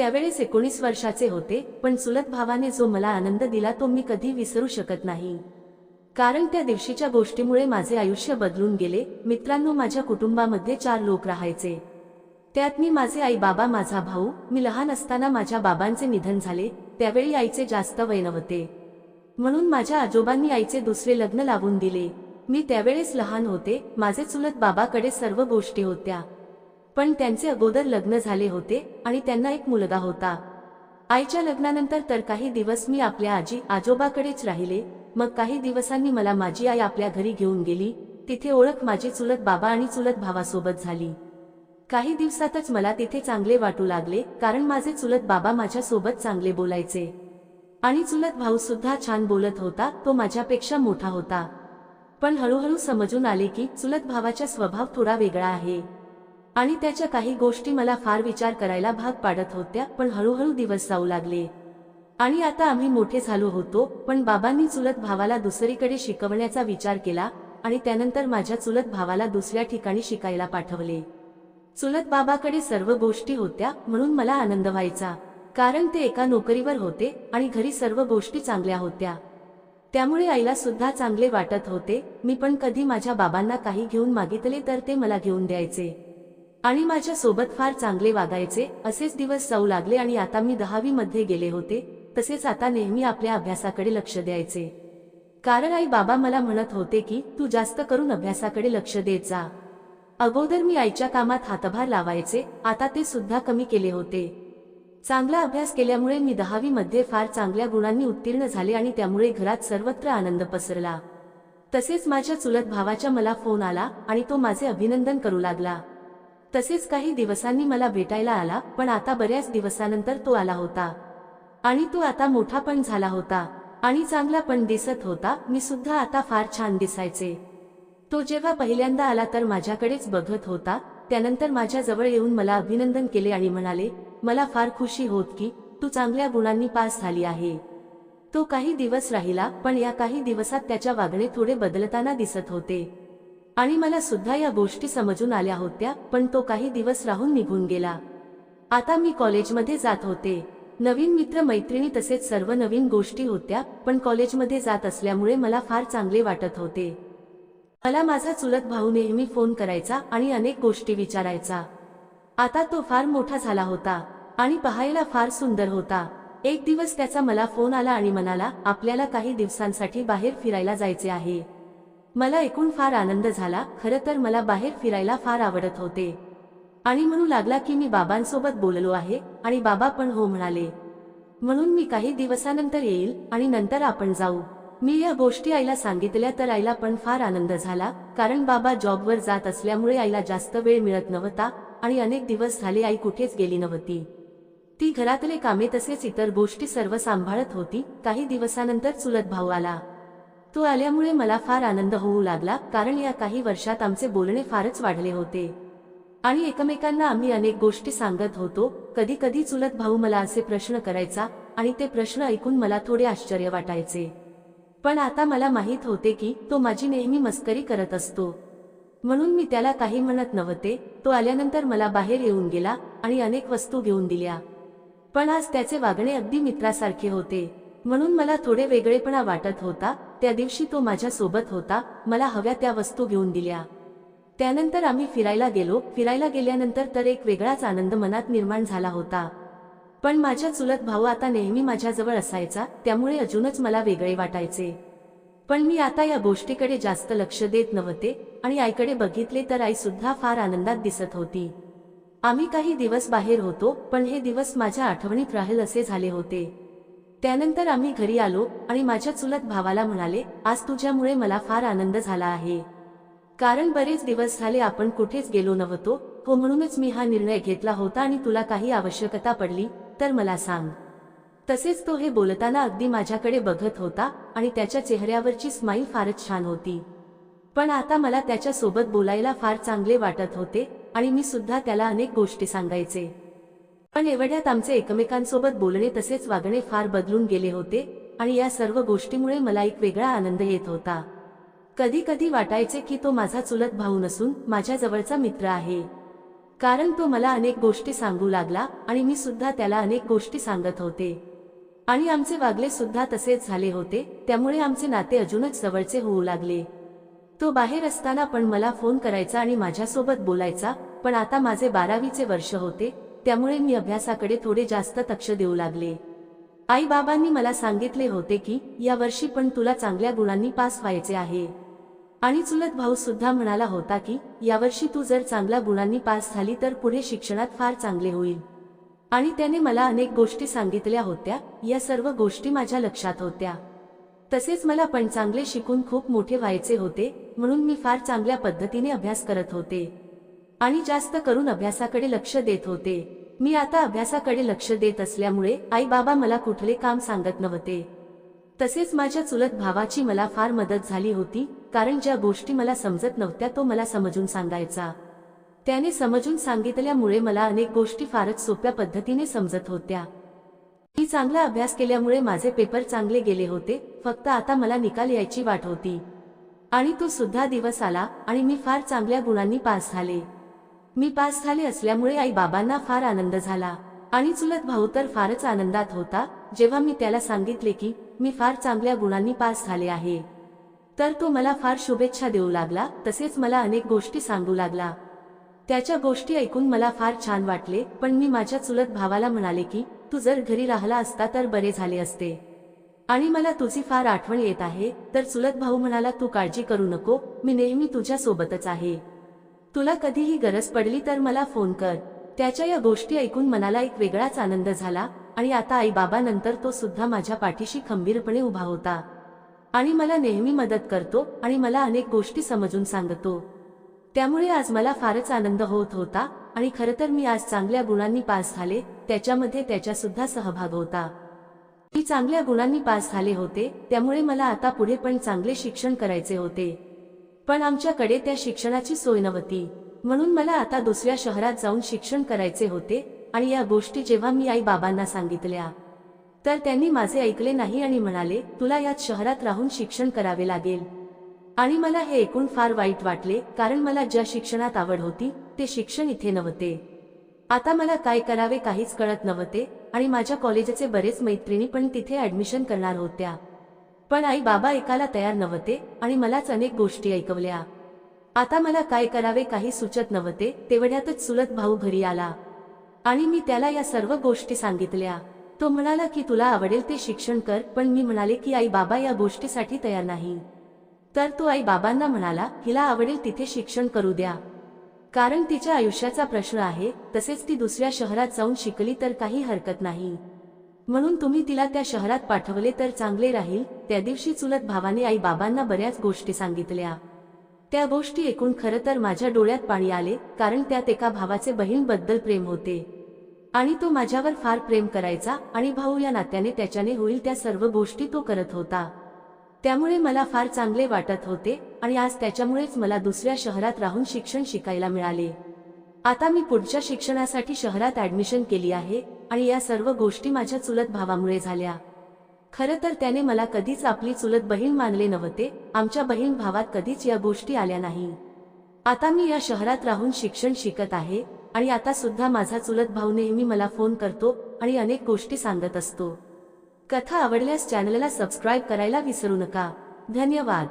त्यावेळेस एकोणीस वर्षाचे होते पण चुलत भावाने जो मला आनंद दिला तो मी कधी विसरू शकत नाही. कारण त्या दिवशीच्या गोष्टीमुळे माझे आयुष्य बदलून गेले मित्रांनो माझ्या कुटुंबामध्ये चार लोक राहायचे. त्यात मी माझे आई बाबा माझा भाऊ मी लहान असताना माझ्या बाबांचे निधन झाले त्यावेळी आईचे जास्त वय नव्हते म्हणून माझ्या आजोबांनी आईचे दुसरे लग्न लावून दिले. मी त्यावेळेस लहान होते माझे चुलत बाबाकडे सर्व गोष्टी होत्या. पण त्यांचे अगोदर लग्न झाले होते आणि त्यांना एक मुलगा होता. आईच्या लग्नानंतर तर काही दिवस मी आपल्या आजी आजोबाकडेच राहिले मग काही दिवसांनी मला माझी आई आपल्या घरी घेऊन गेली तिथे ओळख माझी चुलत बाबा आणि चुलत भावासोबत झाली. काही दिवसातच मला तिथे चांगले वाटू लागले कारण माझे चुलत बाबा माझ्यासोबत चांगले बोलायचे. आणि चुलत भाऊ सुद्धा छान बोलत होता तो माझ्यापेक्षा मोठा होता. पण हळूहळू समजून आले की चुलत भावाचा स्वभाव थोडा वेगळा आहे. आणि त्याच्या काही गोष्टी मला फार विचार करायला भाग पाडत होत्या पण हळूहळू दिवस जाऊ लागले. आणि आता आम्ही मोठे झालो होतो पण बाबांनी चुलत भावाला दुसरीकडे शिकवण्याचा विचार केला आणि त्यानंतर माझ्या चुलत भावाला दुसऱ्या ठिकाणी शिकायला पाठवले. चुलत बाबाकडे सर्व गोष्टी होत्या म्हणून मला आनंद व्हायचा. कारण ते एका नोकरीवर होते आणि घरी सर्व गोष्टी चांगल्या होत्या. त्यामुळे आईला सुद्धा चांगले वाटत होते मी पण कधी माझ्या बाबांना काही घेऊन मागितले तर ते मला घेऊन द्यायचे. आणि माझ्या सोबत फार चांगले वागायचे असेच दिवस जाऊ लागले आणि आता मी दहावी मध्ये गेले होते तसेच आता नेहमी आपल्या अभ्यासाकडे लक्ष द्यायचे. कारण आई बाबा मला म्हणत होते की तू जास्त करून अभ्यासाकडे लक्ष देत जा. अगोदर मी आईच्या कामात हातभार लावायचे आता ते सुद्धा कमी केले होते. चांगला अभ्यास केल्यामुळे मी दहावी मध्ये फार चांगल्या गुणांनी उत्तीर्ण झाले आणि त्यामुळे घरात सर्वत्र आनंद पसरला. तसेच माझ्या चुलत भावाच्या मला फोन आला आणि तो माझे अभिनंदन करू लागला. तसेच काही दिवसांनी मला भेटायला आला पण आता बऱ्याच दिवसानंतर तो आला होता. आणि तो आता मोठा पण झाला होता. आणि चांगला पण दिसत होता. मी सुद्धा आता फार छान दिसायचे. तो जेव्हा पहिल्यांदा आला तर माझ्याकडेच बघत होता. त्यानंतर माझ्याजवळ येऊन मला अभिनंदन केले आणि म्हणाले मला फार खुशी होत की तू चांगल्या गुणांनी पास झाली आहे. तो काही दिवस राहिला पण या काही दिवसात त्याच्या वागणे थोडे बदलताना दिसत होते. आणि मला सुद्धा या गोष्टी समजून आल्या होत्या पण तो काही दिवस राहून निघून गेला. आता मी कॉलेजमध्ये जात होते. नवीन मित्र मैत्रिणी तसेच सर्व नवीन गोष्टी होत्या पण कॉलेजमध्ये जात असल्यामुळे मला फार चांगले वाटत होते. मला माझा चुलत भाऊ नेहमी फोन करायचा आणि अनेक गोष्टी विचारायचा. आता तो फार मोठा झाला होता आणि पाहायला फार सुंदर होता. एक दिवस त्याचा मला फोन आला आणि म्हणाला आपल्याला काही दिवसांसाठी बाहेर फिरायला जायचे आहे. मला ऐकून फार आनंद झाला खरं तर मला बाहेर फिरायला फार आवडत होते. आणि म्हणू लागला की मी बाबांसोबत बोललो आहे आणि बाबा पण हो म्हणाले. म्हणून मी काही दिवसानंतर येईल आणि नंतर आपण जाऊ. मी या गोष्टी आईला सांगितल्या तर आईला पण फार आनंद झाला कारण बाबा जॉबवर जात असल्यामुळे आईला जास्त वेळ मिळत नव्हता आणि अनेक दिवस झाले आई कुठेच गेली नव्हती. ती घरातले कामे तसेच इतर गोष्टी सर्व सांभाळत होती काही दिवसानंतर चुलत भाऊ आला. तो आल्यामुळे मला फार आनंद होऊ लागला कारण या काही वर्षात आमचे बोलणे फारच वाढले होते. आणि एकमेकांना आम्ही अनेक गोष्टी सांगत होतो कधी कधी चुलत भाऊ मला असे प्रश्न करायचा आणि ते प्रश्न ऐकून मला थोडे आश्चर्य वाटायचे. पण आता मला माहीत होते की तो माझी नेहमी मस्करी करत असतो. म्हणून मी त्याला काही म्हणत नव्हते तो आल्यानंतर मला बाहेर येऊन गेला आणि अनेक वस्तू घेऊन दिल्या. पण आज त्याचे वागणे अगदी मित्रासारखे होते. म्हणून मला थोडे वेगळेपणा वाटत होता त्या दिवशी तो माझ्यासोबत होता मला हव्या त्या वस्तू घेऊन दिल्या. त्यानंतर आम्ही फिरायला गेलो फिरायला गेल्यानंतर तर एक वेगळाच आनंद मनात निर्माण झाला होता. पण माझ्या चुलत भाऊ आता नेहमी माझ्याजवळ असायचा त्यामुळे अजूनच मला वेगळे वाटायचे. पण मी आता या गोष्टीकडे जास्त लक्ष देत नव्हते आणि आईकडे बघितले तर आई सुद्धा फार आनंदात दिसत होती. आम्ही काही दिवस बाहेर होतो पण हे दिवस माझ्या आठवणीत राहील असे झाले होते. त्यानंतर आम्ही घरी आलो आणि माझ्या चुलत भावाला म्हणाले आज तुझ्यामुळे मला फार आनंद झाला आहे. कारण बरेच दिवस झाले आपण कुठेच गेलो नव्हतो हो म्हणूनच मी हा निर्णय घेतला होता आणि तुला काही आवश्यकता पडली तर मला सांग. तसेच तो हे बोलताना अगदी माझ्याकडे बघत होता आणि त्याच्या चेहऱ्यावरची स्माईल फारच छान होती. पण आता मला त्याच्यासोबत बोलायला फार चांगले वाटत होते आणि मी सुद्धा त्याला अनेक गोष्टी सांगायचे. पण एवढ्यात आमचे एकमेकांसोबत बोलणे तसेच वागणे फार बदलून गेले होते आणि या सर्व गोष्टीमुळे मला एक वेगळा आनंद येत होता. कधी कधी वाटायचे की तो माझा चुलत भाऊ नसून माझ्या जवळचा मित्र आहे. कारण तो मला अनेक गोष्टी सांगू लागला आणि मी सुद्धा त्याला अनेक गोष्टी सांगत होते. आणि आमचे वागले सुद्धा तसेच झाले होते त्यामुळे आमचे नाते अजूनच जवळचे होऊ लागले. तो बाहेर असताना पण मला फोन करायचा आणि माझ्यासोबत बोलायचा पण आता माझे बारावीचे वर्ष होते त्यामुळे मी अभ्यासाकडे थोडे जास्त लक्ष देऊ लागले. आईबाबांनी मला सांगितले होते की या वर्षी पण तुला चांगल्या गुणांनी पास व्हायचे आहे. आणि चुलत भाऊ सुद्धा म्हणाला होता की यावर्षी तू जर चांगल्या गुणांनी पास झाली तर पुढे शिक्षणात फार चांगले होईल. आणि त्याने मला अनेक गोष्टी सांगितल्या होत्या या सर्व गोष्टी माझ्या लक्षात होत्या. तसेच मला पण चांगले शिकून खूप मोठे व्हायचे होते म्हणून मी फार चांगल्या पद्धतीने अभ्यास करत होते. आणि जास्त करून अभ्यासाकडे लक्ष देत होते. मी आता अभ्यासाकडे लक्ष देत असल्यामुळे आई बाबा मला कुठले काम सांगत नव्हते. तसेच माझ्या चुलत भावाची मला फार मदत झाली होती कारण ज्या गोष्टी मला समजत नव्हत्या तो मला समजून सांगायचा. त्याने समजून सांगितल्यामुळे मला अनेक गोष्टी फारच सोप्या पद्धतीने समजत होत्या. मी चांगला अभ्यास केल्यामुळे माझे पेपर चांगले गेले होते फक्त आता मला निकाल यायची वाट होती. आणि तो सुद्धा दिवस आला आणि मी फार चांगल्या गुणांनी पास झाले. मी पास झाले असल्यामुळे आई बाबांना फार आनंद झाला. आणि चुलत भाऊ तर फारच आनंदात होता जेव्हा मी त्याला सांगितले की मी फार चांगल्या गुणांनी पास झाले आहे. तर तो मला फार शुभेच्छा देऊ लागला तसेच मला अनेक गोष्टी सांगू लागला. त्याच्या गोष्टी ऐकून मला फार छान वाटले पण मी माझ्या चुलत भावाला म्हणाले की तू जर घरी राहिला असता तर बरे झाले असते. आणि मला तुझी फार आठवण येत आहे तर चुलत भाऊ म्हणाला तू काळजी करू नको मी नेहमी तुझ्या सोबतच आहे. तुला कधीही गरज पडली तर मला फोन कर. त्याच्या या गोष्टी ऐकून मनाला एक वेगळाच आनंद झाला आणि आता आई बाबानंतर तो सुद्धा माझ्या पाठीशी खंबीरपणे उभा होता. आणि मला नेहमी मदत करतो आणि मला अनेक गोष्टी समजून सांगतो. त्यामुळे आज मला फारच आनंद होत होता आणि खरं तर मी आज चांगल्या गुणांनी पास झाले त्याच्यामध्ये त्याच्या सुद्धा सहभाग होता. मी चांगल्या गुणांनी पास झाले होते त्यामुळे मला आता पुढे पण चांगले शिक्षण करायचे होते. पण आमच्याकडे त्या शिक्षणाची सोय नव्हती. म्हणून मला आता दुसऱ्या शहरात जाऊन शिक्षण करायचे होते आणि या गोष्टी जेव्हा मी आई बाबांना सांगितल्या. तर त्यांनी माझे ऐकले नाही आणि म्हणाले तुला याच शहरात राहून शिक्षण करावे लागेल. आणि मला हे ऐकून फार वाईट वाटले कारण मला ज्या शिक्षणात आवड होती ते शिक्षण इथे नव्हते. आता मला काय करावे काहीच कळत नव्हते आणि माझ्या कॉलेजचे बरेच मैत्रिणी पण तिथे ऍडमिशन करणार होत्या. पण आई बाबा ऐकायला तयार नव्हते आणि मलाच अनेक गोष्टी ऐकवल्या. आता मला काय करावे काही सुचत नव्हते तेवढ्यातच चुलत भाऊ घरी आला. आणि मी त्याला या सर्व गोष्टी सांगितल्या. तो म्हणाला की तुला आवडेल ते शिक्षण कर पण मी म्हणाले की आई बाबा या गोष्टीसाठी तयार नाही. तर तो आई बाबांना म्हणाला हिला आवडेल तिथे शिक्षण करू द्या. कारण तिच्या आयुष्याचा प्रश्न आहे तसेच ती दुसऱ्या शहरात जाऊन शिकली तर काही हरकत नाही. म्हणून तुम्ही तिला त्या शहरात पाठवले तर चांगले राहील. त्या दिवशी चुलत भावाने आई बाबांना बऱ्याच गोष्टी सांगितल्या. त्या गोष्टी ऐकून खरं तर माझ्या डोळ्यात पाणी आले कारण त्यात एका भावाचे बहीणबद्दल प्रेम होते. आणि तो माझ्यावर फार प्रेम करायचा आणि भाऊ या नात्याने त्याच्याने होईल त्या सर्व गोष्टी तो करत होता. त्यामुळे मला फार चांगले वाटत होते आणि आज त्याच्यामुळेच मला दुसऱ्या शहरात राहून शिक्षण शिकायला मिळाले. आता मी पुढच्या शिक्षणासाठी शहरात ऍडमिशन केली आहे आणि या सर्व गोष्टी माझ्या चुलत भावामुळे झाल्या. खरं तर त्याने मला कधीच आपली चुलत बहीण मानले नव्हते आमच्या बहीण भावात कधीच या गोष्टी आल्या नाही. आता मी या शहरात राहून शिक्षण शिकत आहे आणि आता सुद्धा माझा चुलत भाऊ नेहमी मला फोन करतो आणि अनेक गोष्टी सांगत असतो. कथा आवडल्यास चॅनलला सबस्क्राईब करायला विसरू नका. धन्यवाद.